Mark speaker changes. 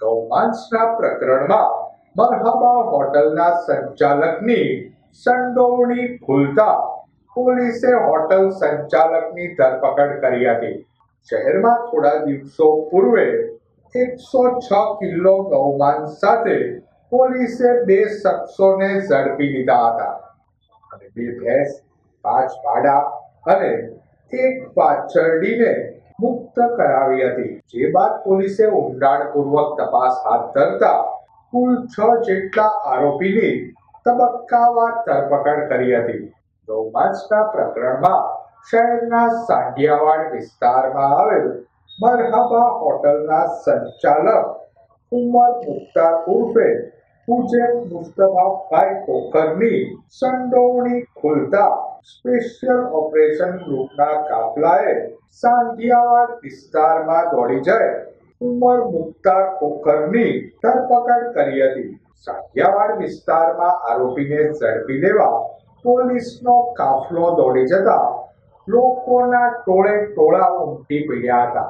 Speaker 1: ગૌમાંસના પ્રકરણમાં મરહબા હોટલના સંચાલકની સંડોવણી ખુલતા પોલીસે હોટલ સંચાલકની ધરપકડ કરી હતી. શહેરમાં થોડા દિવસો પૂર્વે એકસો છ કિલો ગૌમાંસ સાથે પોલીસે બે શખ્સોને ઝડપી લીધા હતા. અને બે ભેંસ, પાંચ ભાડા અને એક પાછરડીને મુક્ત કરાવી હતી. જે બાદ પોલીસે ઊંડાણપૂર્વક તપાસ હાથ ધરતા કુલ છ જેટલા આરોપીની તબક્કાવાર ધરપકડ કરી હતી. ગૌમાંસના પ્રકરણમાં શહેરના સાંઢિયાવાડ વિસ્તારમાં આવેલ મરહબા હોટલના સંચાલક ઉમર મુખ્તાર ઉર્ફે હુજેબ મુસ્તફાભાઈ ખોખરની સંડોવણી ખુલતા સ્પેશિયલ ઓપરેશન ગ્રુપના કાફલાએ સાંધિયાવાડ વિસ્તારમાં દોડી જઈ ઉમર મુખ્તાર ખોખરની ધરપકડ કરી હતી. સાંધિયાવાડ વિસ્તારમાં આરોપીને ઝડપી લેવા પોલીસનો કાફલો દોડી જતા લોકોના ટોળે ટોળા ઉમટી પડ્યા હતા.